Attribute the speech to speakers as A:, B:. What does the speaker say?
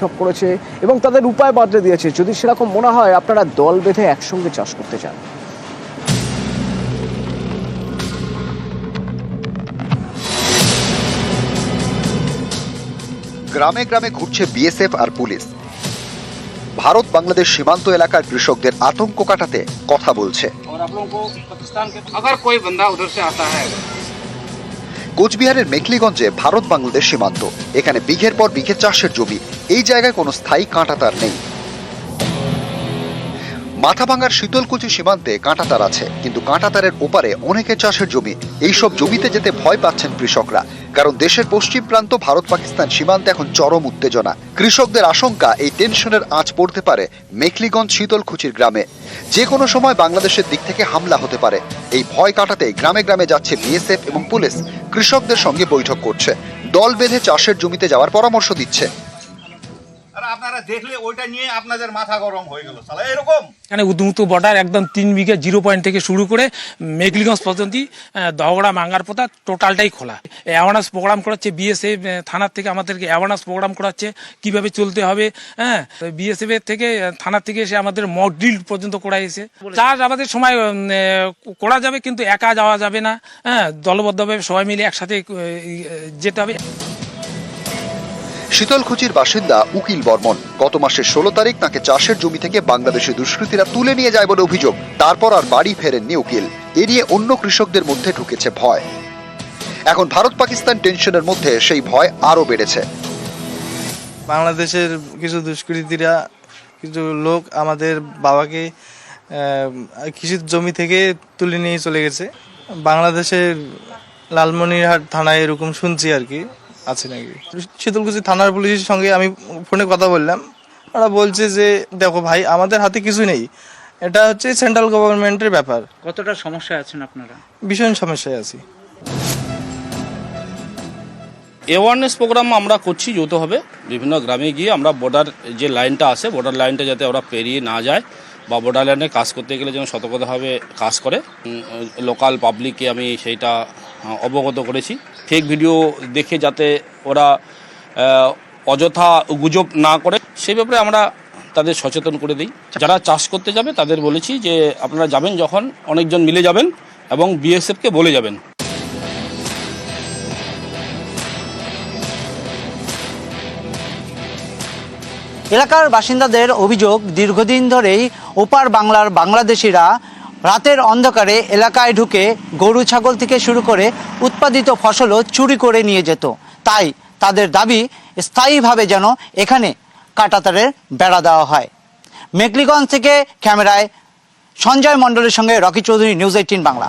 A: বৈঠক করেছে এবং তাদের উপায় বদলে দিয়েছে যদি সেরকম মনে হয় আপনারা দল বেঁধে একসঙ্গে চাষ করতে চান
B: গ্রামে গ্রামে ঘুরছে বিএসএফ আর পুলিশ ভারত বাংলাদেশ সীমান্ত এলাকার কৃষকদের আতঙ্ক কাটাতে কথা বলছে
C: और आप लोगों को पाकिस्तान के अगर कोई बंदा उधर से आता है
B: কোচবিহারের মেখলিগঞ্জে ভারত বাংলাদেশ সীমান্ত। এখানে বিঘের পর বিঘে চাষের জমি। এই জায়গায় কোনো স্থায়ী কাঁটাতার নেই। মাথাভাঙ্গার শীতলকুচি সীমান্তে কাঁটাতার আছে, কিন্তু কাঁটাতারের ওপারে অনেকে চাষের জমি। এইসব জমিতে যেতে ভয় পাচ্ছেন কৃষকরা, কারণ দেশের পশ্চিম প্রান্ত ভারত পাকিস্তান সীমান্তে এখন চরম উত্তেজনা। কৃষকদের আশঙ্কা এই টেনশনের আঁচ পড়তে পারে মেখলিগঞ্জ শীতলকুচির গ্রামে। যে কোনো সময় বাংলাদেশের দিক থেকে হামলা হতে পারে। এই ভয় কাটাতে গ্রামে গ্রামে যাচ্ছে বিএসএফ এবং পুলিশ। কৃষকদের সঙ্গে বৈঠক করছে। দল বেঁধে চাষের জমিতে যাওয়ার পরামর্শ দিচ্ছে।
D: টোটালটাই খোলা। প্রোগ্রাম করাচ্ছে বিএসএফ থানার থেকে আমাদেরকে প্রোগ্রাম করাচ্ছে, কীভাবে চলতে হবে হ্যাঁ? বিএসএফ এর থেকে থানার থেকে এসে আমাদের মক ড্রিল পর্যন্ত করাইছে চাষ আমাদের সময় করা যাবে, কিন্তু একা যাওয়া যাবে না হ্যাঁ? দলবদ্ধভাবে সবাই মিলে একসাথে যেতে হবে।
B: শীতলকুচির বাসিন্দা উকিল বর্মন। গত মাসের ষোলো তারিখ তাকে চাষের জমি থেকে বাংলাদেশি দুষ্কৃতীরা তুলে নিয়ে যায় বলে অভিযোগ। তারপর আর বাড়ি ফেরেননি উকিল। এ নিয়ে অন্য কৃষকদের মধ্যে ঢুকেছে ভয়। এখন ভারত পাকিস্তান টেনশনের মধ্যে সেই ভয় আরও বেড়েছে।
E: বাংলাদেশের কিছু দুষ্কৃতীরা, কিছু লোক আমাদের বাবাকে কৃষির জমি থেকে তুলে নিয়ে চলে গেছে। বাংলাদেশের লালমনিরহাট থানায় এরকম শুনছি আর কি। আছে নাকি? শীতলকুচি থানার পুলিশের সঙ্গে আমি ফোনে কথা বললাম। ওরা বলছে যে দেখো ভাই আমাদের হাতে কিছু নেই। এটা হচ্ছে সেন্ট্রাল গভর্নমেন্টের ব্যাপার।
C: কতটা সমস্যায় আছেন আপনারা?
E: ভীষণ সমস্যায় আছি।
F: অ্যাওয়ারনেস প্রোগ্রাম আমরা করছি যৌথভাবে বিভিন্ন গ্রামে গিয়ে আমরা বর্ডার যে লাইনটা আছে বর্ডার লাইনটা যাতে ওরা পেরিয়ে না যায় বা বর্ডার লাইনে কাজ করতে গেলে যেন সতর্কতাভাবে কাজ করে। লোকাল পাবলিককে আমি সেইটা অবগত করেছি। ফেক ভিডিও দেখে যাতে ওরা অযথা গুজব না করে, সেই ব্যাপারে আমরা তাদের সচেতন করে দিই। যারা চাষ করতে যাবে, তাদের বলেছি যে, আপনারা যাবেন যখন অনেকজন মিলে যাবেন এবং বিএসএফকে বলে যাবেন।
G: এলাকার বাসিন্দাদের অভিযোগ, দীর্ঘদিন ধরেই ওপার বাংলার বাংলাদেশিরা রাতের অন্ধকারে এলাকায় ঢুকে গরু ছাগল থেকে শুরু করে উৎপাদিত ফসলও চুরি করে নিয়ে যেত। তাই তাদের দাবি স্থায়ীভাবে যেন এখানে কাটাতারের বেড়া দেওয়া হয়। মেকলিগঞ্জ থেকে ক্যামেরায় সঞ্জয় মণ্ডলের সঙ্গে Rocky Chowdhury, news eighteen Bangla.